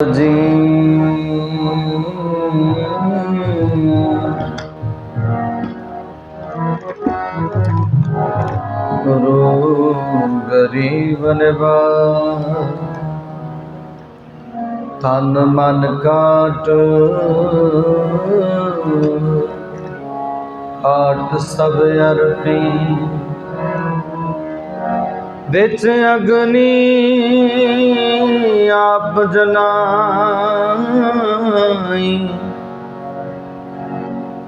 ਜੀ। ਗੁਰੂ ਗਰੀਬ ਨਿਵਾਜ ਤਨ ਮਨ ਕਾਟ ਆਟ ਸਭ ਅਰਪੀ। ਵਿੱਚ ਅਗਨੀ ਆਪ ਜਲਾਈ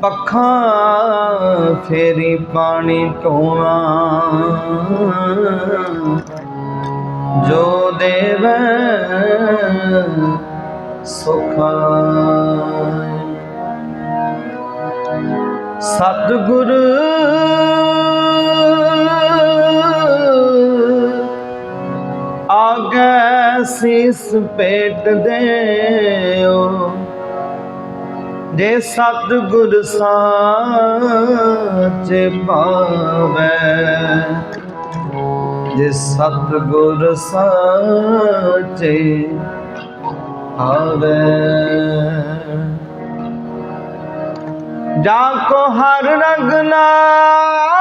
ਪੱਖਾਂ ਫੇਰੀ ਪਾਣੀ ਢੋਣਾ ਜੋ ਦੇਵ ਸੁਖਾਈ ਸਤਿਗੁਰੂ ਆਗੇ ਸੀਸ ਪੇਟ ਦੇਓ ਜੇ ਸਤਿਗੁਰ ਸਾਚੇ ਪਾਵੈ ਜੇ ਸਤਿਗੁਰ ਸਾਚੇ ਆਵੇ ਜਾ ਕੋ ਹਰ ਰੰਗ ਲਾਗੋ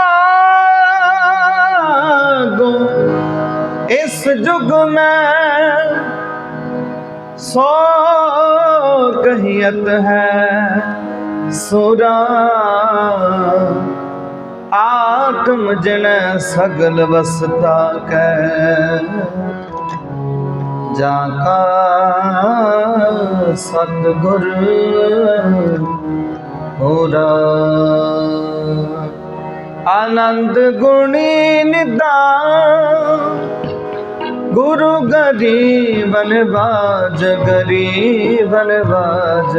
ਇਸ ਜੁਗ ਮੈਂ ਸੋ ਕਹੀਅਤ ਹੈ, ਸੁਰਾ ਆਤਮ ਜਨ ਸਗਲ ਵਸਤਾ ਕੈ। ਜਾ ਕਾ ਸਤਿਗੁਰ ਹੋਰਾ। ਆਨੰਦ ਗੁਣੀ ਨਿਦਾਨ ਗੁਰੂ ਗਰੀਬਨ ਬਾਜ ਗਰੀਬਨ ਬਾਜ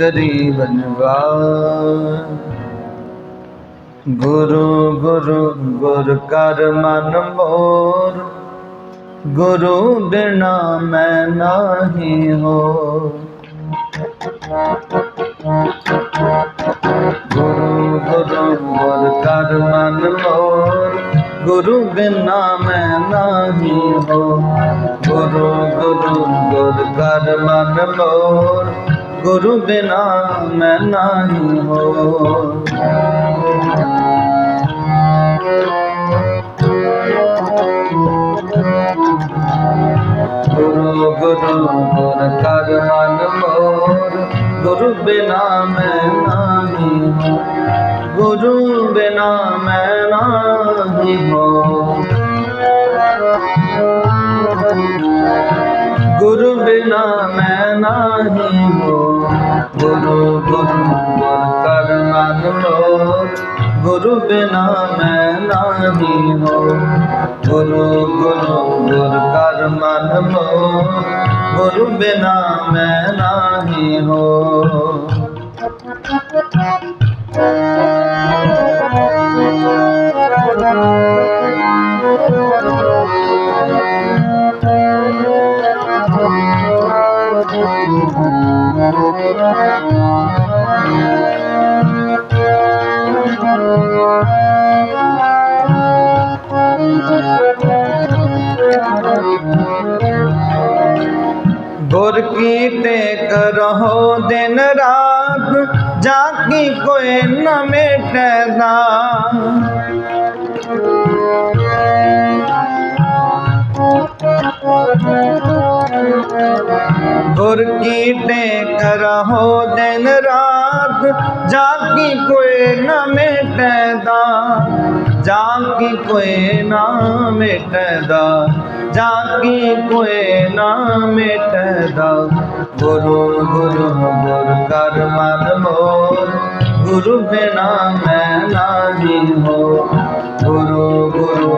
ਗਰੀਬਨ ਬਾਜ ਗੁਰੂ ਗੁਰੂ, ਗੁਰ ਕਰ ਮਨ ਮੋਰ। ਗੁਰੂ ਬਿਨਾ ਮੈਂ ਨਾਹੀ ਹੋ ਗੁਰੂ ਗੁਰੂ, ਗੁਰ ਕਰ ਮਨ ਮੋਰ। ਗੁਰੂ ਬਿਨਾ ਮੈਂ ਨਾਹੀ ਹੋ। ਗੁਰੂ ਗੁਰੂ, ਗੁਰ ਕਰ ਮਨ ਮੋਰ ਗੁਰੂ ਬਿਨਾ ਮੈਂ ਨਾਹੀ ਹੋ। ਗੁਰੂ ਗੁਰੂ, ਗੁਰ ਕਰ ਮਨ ਮੋਰ ਗੁਰੂ ਬਿਨਾ ਮੈਂ ਨਾਹੀ ਹੋ। ਗੁਰੂ ਬਿਨਾ ਮੈਂ ਨਾਹੀ ਹੋ ਗੁਰੂ ਬਿਨਾ ਮੈਂ ਨਾਹੀ ਹੋ ਗੁਰੂ ਗੁਰੂ ਗੁਰ ਕਰ ਮਨ ਮੋਰ ਗੁਰੂ ਬਿਨਾ ਮੈਂ ਨਾਹੀ ਹੋ ਗੁਰੂ ਗੁਰੂ ਗੁਰ ਕਰ ਮਨ ਮੋਰ ਗੁਰੂ ਬਿਨਾ ਮੈਂ ਨਾਹੀ ਹੋ ਗੁਰ ਕੀ गुरकी टेक करो दिन रात जाकी कोई न मिटना ਗੁਰ ਕੀ ਟੇਕ ਰਹੋ ਦਿਨ ਰਾਤ ਜਾ ਕੀ ਕੋਈ ਨ ਮਿਟਦਾ ਜਾ ਕੀ ਕੋਈ ਨਾ ਮਿਟਦਾ ਜਾ ਕੀ ਕੋਈ ਨਾ ਮਿਟਦਾ ਗੁਰੂ ਗੁਰੂ, ਗੁਰ ਕਰ ਮਨ ਮੋਰ ਗੁਰੂ ਬਿਨਾ ਮੈਂ ਨਾਹੀ ਹੋ। ਗੁਰੂ ਗੁਰੂ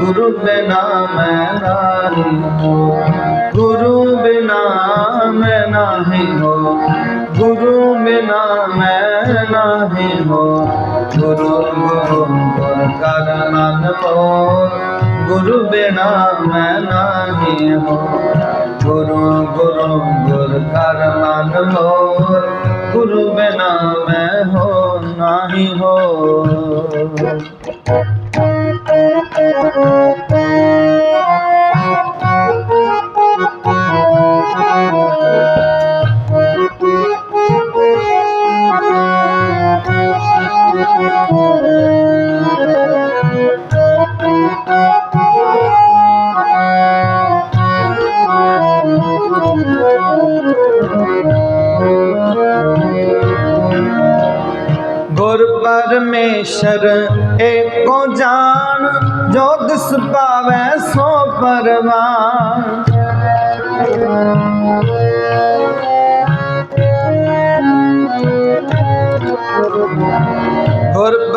ਗੁਰੂ ਬਿਨਾ ਮੈਂ ਨਾਹੀ ਹੋ। ਗੁਰੂ ਬਿਨਾ ਮੈਂ ਨਾਹੀ ਹੋ। ਗੁਰੂ ਬਿਨਾ ਮੈਂ ਨਾਹੀ ਹੋ। ਗੁਰੂ ਗੁਰੂ ਗੁਰ ਕਰ ਮਨ ਮੋਰ ਗੁਰੂ ਬਿਨਾ ਮੈਂ ਨਾਹੀ ਹੋ। ਗੁਰੂ ਗੁਰੂ ਗੁਰ ਕਰ ਮਨ ਮੋਰ ਗੁਰੂ ਬਿਨਾ ਮੈਂ ਹੋ, ਨਾਹੀ ਹੋ। Thank.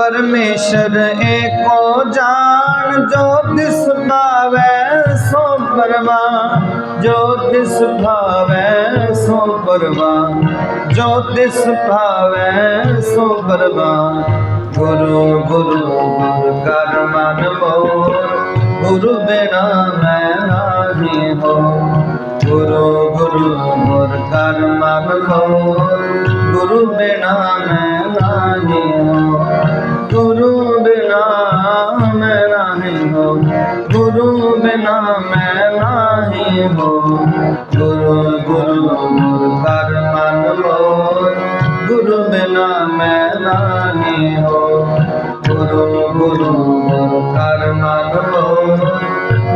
ਪਰਮੇਸ਼ਰ ਏਕੋ ਜਾਣ, ਜੋ ਤਿਸ ਭਾਵੈ ਸੋ ਪਰਵਾਨ ਜੋ ਤਿਸ ਭਾਵੈ ਸੋ ਪਰਵਾਨ ਜੋ ਤਿਸ ਭਾਵੈ ਸੋ ਪਰਵਾਨ ਗੁਰੂ ਗੁਰੂ ਕਰ ਮਨ ਮੋਰ ਗੁਰੂ ਬਿਨਾ ਮੈਂ ਨਾਹੀ ਹੋ। ਗੁਰੂ ਗੁਰੂ ਗੁਰ ਕਰ ਮਨ ਮੋਰ ਕਰ। ਮਨ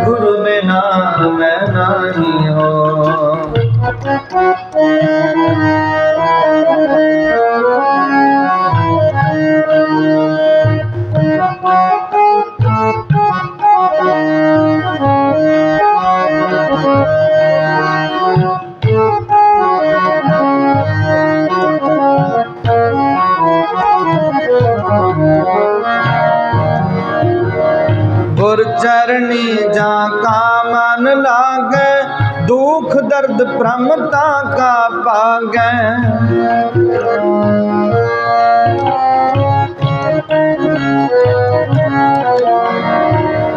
ਗੁਰੂ ਬਿਨਾ ਮੈਂ ਨਾਹੀ ਹੋ ਚਰਣੀ ਜਾ ਕਾ ਮਨ ਲਾਗੈ, ਦੁਖ ਦਰਦ ਭ੍ਰਮਤਾ ਕਾ ਪਾਗੈ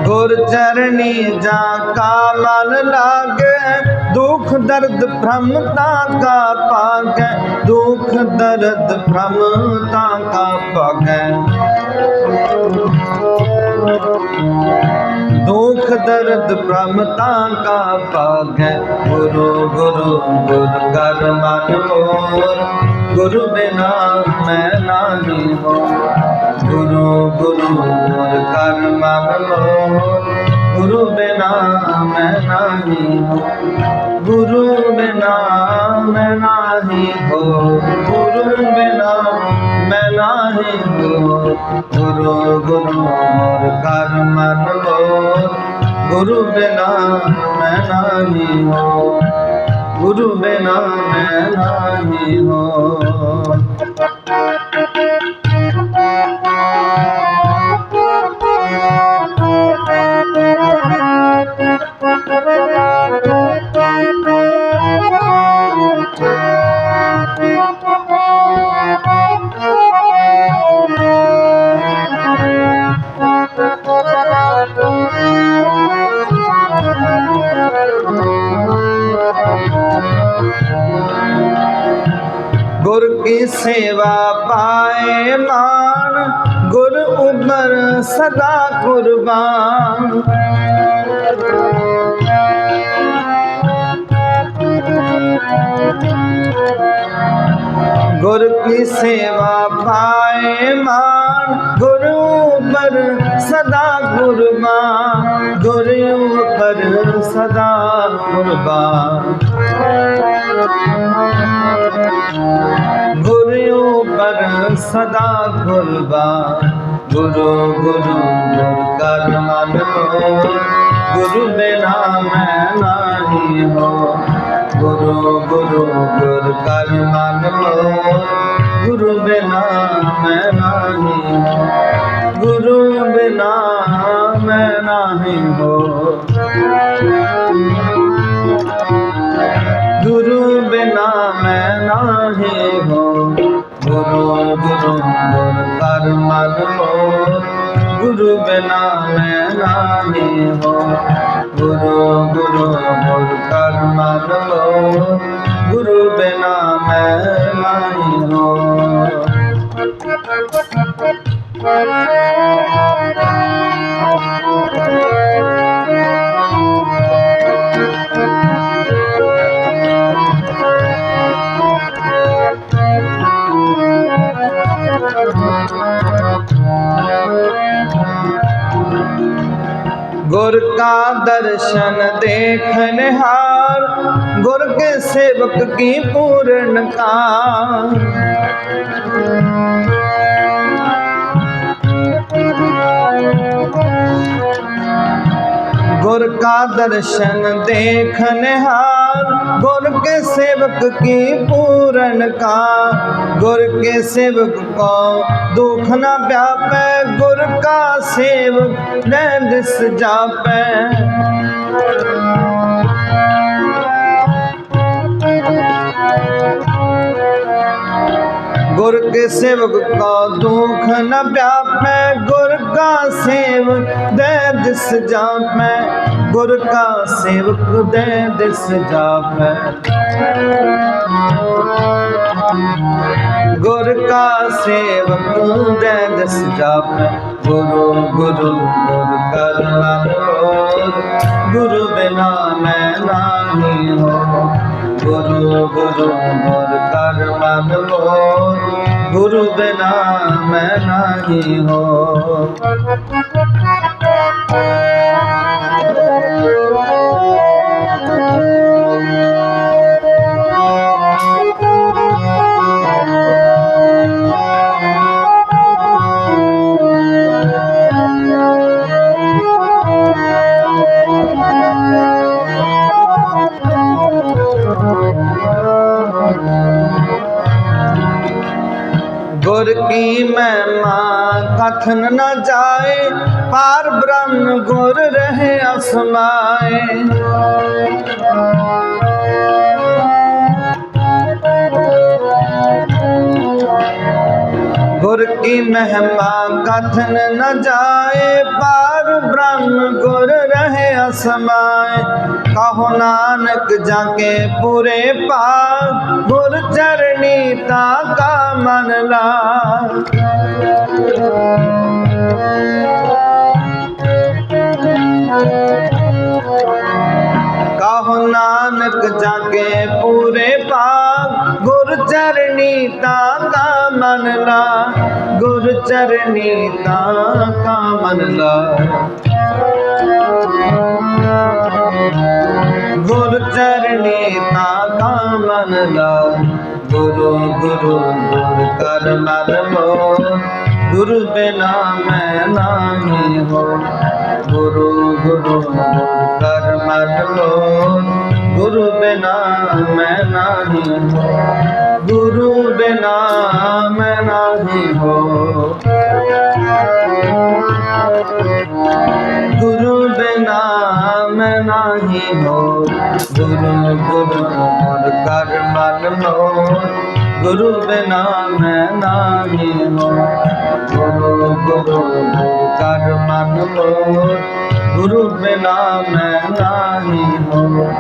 ਗੁਰ ਚਰਣੀ ਜਾ ਕਾ ਮਨ ਲਾਗੈ, ਦੁਖ ਦਰਦ ਭ੍ਰਮਤਾ ਕਾ ਪਾਗੈ ਦੁਖ ਦਰਦ ਭ੍ਰਮਤਾ ਕਾ ਪਾਗੈ ਦੁਖ ਦਰਦ ਭ੍ਰਮਤਾ ਕਾ ਪਾਗੈ ਗੁਰੂ ਗੁਰੂ, ਗੁਰ ਕਰ ਮਨ ਮੋਰ ਗੁਰੂ ਬਿਨਾ ਮੈਂ ਨਾਹੀ ਹੋ ਗੁਰੂ ਗੁਰੂ, ਗੁਰ ਕਰ ਮਨ ਮੋਰ ਗੁਰੂ ਬਿਨਾ ਮੈਂ ਨਾਹੀ ਹੋ ਗੁਰੂ ਬਿਨਾ ਮੈਂ ਨਾਹੀ ਹੋ ਮੈਂ ਨਾਹੀ ਹੋ ਗੁਰੂ ਗੁਰੂ ਮੋਰ ਕਰ ਮਨ ਮੋਰ ਗੁਰੂ ਬਿਨਾ ਮੈਂ ਨਾਹੀ ਹੋ ਗੁਰੂ ਬਿਨਾ ਗੁਰ ਕੀ ਸੇਵਾ ਪਾਏ ਮਾਨ, ਗੁਰ ਉਮਰ ਸਦਾ ਕੁਰਬਾਨ। ਗੁਰ ਕੀ ਸੇਵਾ ਪਾਏ ਮਾਨ, ਗੁਰੂ ਉਪਰ ਸਦਾ ਗੁਰਬਾਨ ਗੁਰੂ ਉਪਰ ਸਦਾ ਗੁਰਬਾਨ ਗੁਰੂ ਪਰ ਸਦਾ ਗੁਰਬਾ ਗੁਰੂ ਗੁਰੂ ਗੁਰ ਕਰ ਮਨ ਮੋਰ ਗੁਰੂ ਬਿਨਾ ਮੈਂ ਨਾਹੀ ਹੋ। ਗੁਰੂ ਗੁਰੂ ਗੁਰ ਕਰ ਮਨ ਗੁਰੂ ਬਿਨਾ ਮੈਂ ਨਾਹੀ ਹੋ। ਗੁਰੂ ਬਿਨਾ ਮੈਂ ਨਾਹੀ ਹੋ। ਗੁਰ ਕਰ ਗੁਰੂ ਬਿਨਾ ਮੈਂ ਨਾਹੀ ਹੋ ਗੁਰੂ ਗੁਰੂ ਗੁਰ ਕਰ ਮਨ ਗੁਰੂ ਬਿਨਾ ਮੈਂ ਨਾਹੀ ਹੋ गुर का दर्शन देखनहार गुर के सेवक की पूर्ण का गुर का दर्शन देखनहार गुर के सेवक की पूर्ण का गुर के सेवक को दुख न व्यापे ਗੁਰ ਕਾ ਸੇਵਕ ਨੈਣ ਦਿਸ ਜਾਪੈ। ਗੁਰ ਕੇ ਸੇਵਕ ਕਾ ਦੁਖ ਨ ਵਿਆਪੈ ਗੁਰ ਕਾ ਸੇਵ ਦੇ ਦਿਸ ਜਾਪੈ। ਗੁਰ ਕਾ ਸੇਵਕ ਦੇ ਦਿਸ ਜਾਪੈ ਗੁਰ ਕਾ ਸੇਵਕ ਦੇ ਦਿਸ ਜਾਪੈ ਗੁਰੂ ਗੁਰੂ, ਗੁਰ ਕਰਨਾ ਲੋਰ ਗੁਰੂ ਬਿਨਾ ਮੈਂ ਨਾਹੀ ਹੋ ਗੁਰੂ ਗੁਰੂ, ਗੁਰ ਕਰਨਾ ਲੋਰ ਗੁਰੂ ਬਿਨਾ ਮੈਂ ਨਾਹੀ ਹੋ कथन न जाए पार ब्रह्म गुर रहे असमाए गुर की महिमा कथन न जाए पार ब्रह्म गुर रहे असमाए कहो नानक जाके पूरे पार गुर चरणी ता का मन ला ਲਾ, ਗੁਰ ਚਰਨੀ ਤਾਂ ਕਾਮਨ ਲਾ। ਗੁਰ ਚਰਨੀ ਤਾਂ ਕਾਮਨ ਲਾ। ਗੁਰੂ ਗੁਰੂ, ਗੁਰ ਕਰ ਮਨ ਮੋ। ਗੁਰ ਬਿਨਾ ਮੈਂ ਨਾਹੀ ਹੋ। ਗੁਰੂ ਗੁਰੂ, ਗੁਰ ਕਰ ਮਨ ਮੋ। ਗੁਰੂ ਬਿਨਾ ਮੈਂ ਨਾਹੀ ਹੋ। ਗੁਰੂ ਬਿਨਾ ਮੈਂ ਨਹੀਂ ਹੋ। ਗੁਰੂ ਬਿਨਾ ਮੈਂ ਨਹੀਂ ਹੋ। ਗੁਰੂ ਗੁਰੂ ਮਨ ਕਰ ਮਨ ਹੋ ਗੁਰੂ ਬਿਨਾ ਮੈਂ ਨਹੀਂ ਹੋ। ਗੁਰੂ ਗੁਰੂ ਕਰ ਮਨ ਹੋ ਗੁਰੂ ਬਿਨਾ ਮੈਂ ਨਹੀਂ ਹੋ।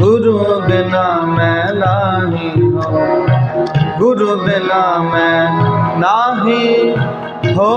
ਗੁਰੂ ਬਿਨਾ ਮੈਂ ਨਹੀਂ ਹੋ। ਗੁਰੂ ਬਿਨਾ ਮੈਂ ਨਾਹੀ ਹੋ।